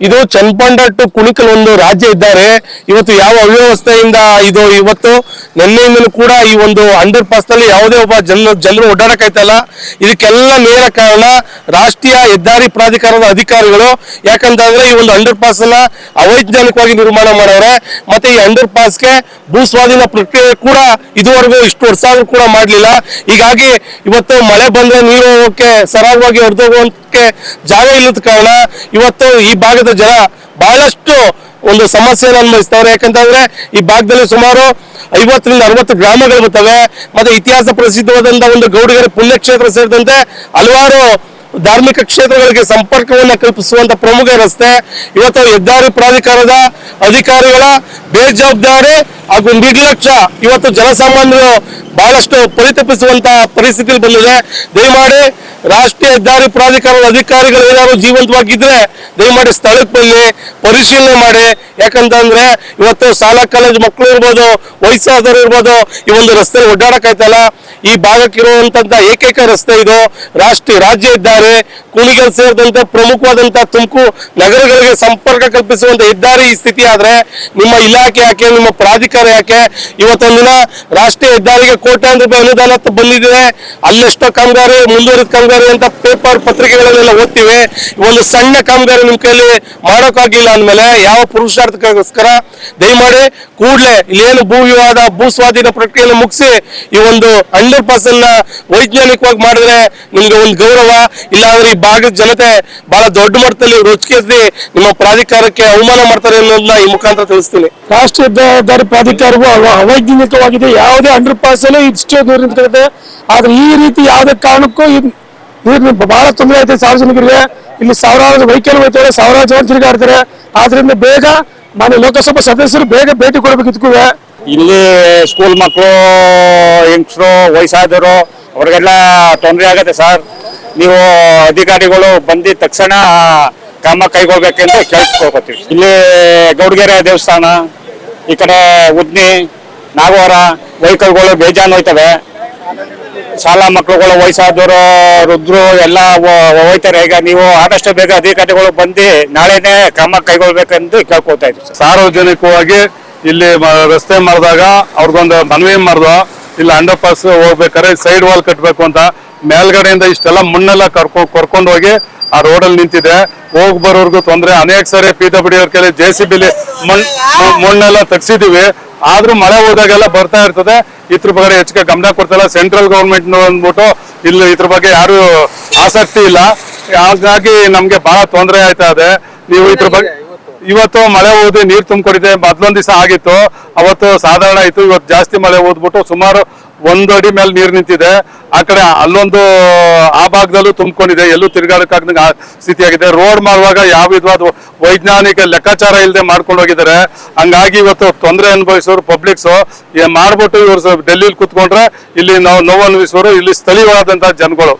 ಇದು ಚನ್ನಪಂಡ ಟು ಕುಣಿಕಲ್ ಒಂದು ರಾಜ್ಯ ಇದ್ದಾರೆ. ಇವತ್ತು ಯಾವ ಅವ್ಯವಸ್ಥೆಯಿಂದ ಇದು ಇವತ್ತು ನಿನ್ನೆಯಿಂದಲೂ ಕೂಡ ಈ ಒಂದು ಅಂಡರ್ ಪಾಸ್ನಲ್ಲಿ ಯಾವುದೇ ಒಬ್ಬ ಜನ, ಜನರು ಓಡಾಡಕ್ಕಾಯ್ತಲ್ಲ ಇದಕ್ಕೆಲ್ಲ ನೇರ ಕಾರಣ ರಾಷ್ಟ್ರೀಯ ಹೆದ್ದಾರಿ ಪ್ರಾಧಿಕಾರದ ಅಧಿಕಾರಿಗಳು. ಯಾಕಂತಂದ್ರೆ ಈ ಒಂದು ಅಂಡರ್ ಪಾಸ್ ಅನ್ನ ಅವೈಜ್ಞಾನಿಕವಾಗಿ ನಿರ್ಮಾಣ ಮಾಡವ್ರೆ. ಮತ್ತೆ ಈ ಅಂಡರ್ ಪಾಸ್ಗೆ ಭೂ ಸ್ವಾಧೀನ ಪ್ರಕ್ರಿಯೆ ಕೂಡ ಇದುವರೆಗೂ ಇಷ್ಟು ವರ್ಷ ಆದ್ರೂ ಕೂಡ ಮಾಡಲಿಲ್ಲ. ಹೀಗಾಗಿ ಇವತ್ತು ಮಳೆ ಬಂದ್ರೆ ನೀರು ಹೋಗೋಕೆ ಸರಾಗವಾಗಿ ಹೊಡೆದೋಗೋಕೆ ಜಾಗ ಇಲ್ಲದ ಕಾರಣ ಇವತ್ತು ಈ ಭಾಗದ ಜನ ಬಹಳಷ್ಟು ಒಂದು ಸಮಸ್ಯೆಯನ್ನು ಅನುಭವಿಸ್ತಾವ್ರೆ. ಯಾಕಂತಂದ್ರೆ ಈ ಭಾಗದಲ್ಲಿ ಸುಮಾರು ಐವತ್ತರಿಂದ ಅರವತ್ತು ಗ್ರಾಮಗಳು ಬರ್ತವೆ. ಮತ್ತೆ ಇತಿಹಾಸ ಪ್ರಸಿದ್ಧವಾದಂತಹ ಒಂದು ಗೌಡಗರ ಪುಣ್ಯಕ್ಷೇತ್ರ ಸೇರಿದಂತೆ ಹಲವಾರು ಧಾರ್ಮಿಕ ಕ್ಷೇತ್ರಗಳಿಗೆ ಸಂಪರ್ಕವನ್ನು ಕಲ್ಪಿಸುವಂತ ಪ್ರಮುಖ ರಸ್ತೆ. ಇವತ್ತು ಹೆದ್ದಾರಿ ಪ್ರಾಧಿಕಾರದ ಅಧಿಕಾರಿಗಳ ಬೇಜವಾಬ್ದಾರಿ ಹಾಗೂ ನಿರ್ಲಕ್ಷ್ಯ ಇವತ್ತು ಜನಸಾಮಾನ್ಯರು ಬಹಳಷ್ಟು ಪರಿತಪಿಸುವಂತಹ ಪರಿಸ್ಥಿತಿ ಬಂದಿದೆ. ದಯಮಾಡಿ ರಾಷ್ಟ್ರೀಯ ಹೆದ್ದಾರಿ ಪ್ರಾಧಿಕಾರದ ಅಧಿಕಾರಿಗಳು ಏನಾದ್ರು ಜೀವಂತವಾಗಿದ್ರೆ ದಯಮಾಡಿ ಸ್ಥಳಕ್ಕೆ ಬನ್ನಿ, ಪರಿಶೀಲನೆ ಮಾಡಿ. ಯಾಕಂತಂದ್ರೆ ಇವತ್ತು ಶಾಲಾ, ಕಾಲೇಜು ಮಕ್ಕಳು ಇರ್ಬೋದು, ವಯಸ್ಸಾದವರು ಇರ್ಬೋದು, ಈ ಒಂದು ರಸ್ತೆ ಓಡಾಡಕ್ಕಾಯ್ತಲ್ಲ? ಈ ಭಾಗಕ್ಕಿರುವಂತ ಏಕೈಕ ರಸ್ತೆ ಇದು. ರಾಷ್ಟ್ರೀಯ ರಾಜ್ಯ ಹೆದ್ದಾರಿ ಕುಣಿಗಲ್ ಸೇರಿದಂತೆ ಪ್ರಮುಖವಾದಂತಹ ತುಮಕೂರು ನಗರಗಳಿಗೆ ಸಂಪರ್ಕ ಕಲ್ಪಿಸುವಂತ ಹೆದ್ದಾರಿ ಈ ಸ್ಥಿತಿ ಆದ್ರೆ ನಿಮ್ಮ ಇಲಾಖೆ ಯಾಕೆ, ನಿಮ್ಮ ಪ್ರಾಧಿಕಾರ ಯಾಕೆ ಇವತ್ತೊಂದಿನ ರಾಷ್ಟ್ರೀಯ ಹೆದ್ದಾರಿಗೆ ಕೋಟ್ಯಾಂತರ ರೂಪಾಯಿ ಅನುದಾನ ಬಂದಿದೆ. ಅಲ್ಲೆಷ್ಟೋ ಕಾಮಗಾರಿ, ಮುಂದುವರಿದ ಕಾಮಗಾರಿ ಅಂತ ಪೇಪರ್ ಪತ್ರಿಕೆಗಳನ್ನೆಲ್ಲ ಓದ್ತೀವಿ. ಒಂದು ಸಣ್ಣ ಕಾಮಗಾರಿ ನಿಮ್ ಕೈಲಿ ಮಾಡೋಕ್ಕಾಗಿಲ್ಲ ಅಂದ್ಮೇಲೆ ಯಾವ ಪುರುಷಾರ್ಥಕ್ಕೋಸ್ಕರ ದಯಮಾಡಿ ಕೂಡಲೇ ಇಲ್ಲೇನು ಭೂ ವಿವಾದ ಭೂ ಸ್ವಾಧೀನ ಪ್ರಕ್ರಿಯೆಯನ್ನು ಮುಗಿಸಿ ಈ ಒಂದು ಅಂಡರ್ ಪಾಸ್ ಅನ್ನ ವೈಜ್ಞಾನಿಕವಾಗಿ ಮಾಡಿದ್ರೆ ನಿಮ್ಗೆ ಒಂದು ಗೌರವ. ಇಲ್ಲಾಂದ್ರೆ ಈ ಭಾಗದ ಜನತೆ ಬಹಳ ದೊಡ್ಡ ಮಟ್ಟದಲ್ಲಿ ರುಚಿಕೆಸಿ ನಿಮ್ಮ ಪ್ರಾಧಿಕಾರಕ್ಕೆ ಅವಮಾನ ಮಾಡ್ತಾರೆ ಅನ್ನೋದನ್ನ ಈ ಮುಖಾಂತರ ತಿಳಿಸ್ತೀನಿ. ರಾಷ್ಟ್ರೀಯ ದಾರಿ ಪ್ರಾಧಿಕಾರವು ಅವ- ಅವೈಜ್ಞಾನಿಕವಾಗಿದೆ. ಯಾವುದೇ ಅಂಡರ್ ಪಾಸ್ ಅಲ್ಲಿ ಇಷ್ಟೇ ದೂರ ಆದ್ರೆ ಈ ರೀತಿ ಯಾವುದೇ ಕಾರಣಕ್ಕೂ ನೀರು ಬಹಳ ತೊಂದರೆ ಐತೆ ಸಾರ್ವಜನಿಕರಿಗೆ. ಇಲ್ಲಿ ಸಾವಿರಾರು ವೆಹಿಕಲ್ ಹೋಗ್ತಾರೆ ಸಾವಿರಾರು ಜನ ತಿರುಗಾಡ್ತಾರೆ ಆದ್ರಿಂದ ಬೇಗ ಮಾನ್ಯ ಲೋಕಸಭಾ ಸದಸ್ಯರು ಬೇಗ ಭೇಟಿ ಕೊಡಬೇಕು ಇದಕ್ಕೂ. ಇಲ್ಲಿ ಸ್ಕೂಲ್ ಮಕ್ಕಳು ಹೆಂಗಸರು ವಯಸ್ಸಾದವರು, ಅವ್ರಿಗೆಲ್ಲ ತೊಂದರೆ ಆಗತ್ತೆ ಸರ್ ನೀವು ಅಧಿಕಾರಿಗಳು ಬಂದಿದ ತಕ್ಷಣ ಕ್ರಮ ಕೈಗೊಳ್ಬೇಕೆಂದು ಕೇಳ್ಕೊಳ್ಕೊತೀವಿ ಇಲ್ಲಿ ಗೌಡಗೆರೆ ದೇವಸ್ಥಾನ, ಈ ಕಡೆ ಉದ್ನಿ, ನಾಗವರ, ವೆಹಿಕಲ್ಗಳು ಬೇಜಾನ್ ಹೋಯ್ತವೆ. ಶಾಲಾ ಮಕ್ಕಳುಗಳು ವಯಸ್ಸಾದವರು ರುದ್ರು ಎಲ್ಲ ಹೋಯ್ತಾರೆ. ಈಗ ನೀವು ಆದಷ್ಟು ಬೇಗ ಅಧಿಕಾರಿಗಳು ಬಂದು ನಾಳೆನೆ ಕ್ರಮ ಕೈಗೊಳ್ಬೇಕೆಂದು ಕೇಳ್ಕೊಳ್ತಾ ಇದ್ದೀವಿ ಸಾರ್ವಜನಿಕವಾಗಿ ಇಲ್ಲಿ ರಸ್ತೆ ಮಾಡಿದಾಗ ಅವ್ರಿಗೊಂದು ಮನವಿ ಮಾಡ್ದ ಇಲ್ಲಿ ಅಂಡರ್ ಪಾಸ್ ಹೋಗ್ಬೇಕಾದ್ರೆ ಸೈಡ್ ವಾಲ್ ಕಟ್ಟಬೇಕು ಅಂತ ಮೇಲ್ಗಡೆಯಿಂದ ಇಷ್ಟೆಲ್ಲ ಮಣ್ಣೆಲ್ಲ ಕರ್ಕೊ ಕರ್ಕೊಂಡು ಹೋಗಿ ಆ ರೋಡಲ್ಲಿ ನಿಂತಿದೆ. ಹೋಗ್ ಬರೋರ್ಗು ತೊಂದ್ರೆ. ಅನೇಕ ಸಾರಿ ಪಿ ಡಬ್ಲ್ಯೂ ಅವ್ರ ಕೈಲಿ ಜೆ ಸಿ ಬಿಲಿ ಮಣ್ ಮಣ್ಣೆಲ್ಲ ತಗ್ಸಿದೀವಿ. ಆದ್ರೂ ಮಳೆ ಹೋದಾಗೆಲ್ಲ ಬರ್ತಾ ಇರ್ತದೆ. ಇದ್ರ ಬಗ್ಗೆ ಹೆಚ್ಚಿಗೆ ಗಮನ ಕೊಡ್ತಲ್ಲ. ಸೆಂಟ್ರಲ್ ಗೌರ್ಮೆಂಟ್ ಅಂದ್ಬಿಟ್ಟು ಇಲ್ಲಿ ಇದ್ರ ಬಗ್ಗೆ ಯಾರು ಆಸಕ್ತಿ ಇಲ್ಲ. ಹಾಗಾಗಿ ನಮ್ಗೆ ಬಹಳ ತೊಂದರೆ ಆಯ್ತಾ ಇದೆ. ನೀವು ಇದ್ರ ಬಗ್ಗೆ ಇವತ್ತು ಮಳೆ ಓದಿ ನೀರು ತುಂಬಿಕೊಂಡಿದೆ ಮೊದ್ಲೊಂದ್ ದಿವಸ ಆಗಿತ್ತು. ಅವತ್ತು ಸಾಧಾರಣ ಆಯ್ತು ಇವತ್ತು ಜಾಸ್ತಿ ಮಳೆ ಓದ್ಬಿಟ್ಟು ಸುಮಾರು ಒಂದು ಅಡಿ ಮೇಲೆ ನೀರು ನಿಂತಿದೆ. ಆ ಕಡೆ ಅಲ್ಲೊಂದು, ಆ ಭಾಗದಲ್ಲೂ ತುಂಬಿಕೊಂಡಿದೆ. ಎಲ್ಲೂ ತಿರ್ಗಾಡಕ್ಕಾಗ್ದಂಗೆ ಸ್ಥಿತಿ ಸ್ಥಿತಿಯಾಗಿದೆ ರೋಡ್ ಮಾಡುವಾಗ ಯಾವ ವಿಧವಾದ ವೈಜ್ಞಾನಿಕ ಲೆಕ್ಕಾಚಾರ ಇಲ್ಲದೆ ಮಾಡ್ಕೊಂಡು ಹೋಗಿದ್ದಾರೆ. ಹಂಗಾಗಿ ಇವತ್ತು ತೊಂದರೆ ಅನುಭವಿಸೋರು ಪಬ್ಲಿಕ್ಸ್ ಮಾಡ್ಬಿಟ್ಟು ಇವರು ಡೆಲ್ಲಿಲಿ ಕುತ್ಕೊಂಡ್ರೆ ಇಲ್ಲಿ ನಾವು ನೋವು ಅನುಭವಿಸೋರು ಇಲ್ಲಿ ಸ್ಥಳೀಯವಾದಂತಹ ಜನಗಳು.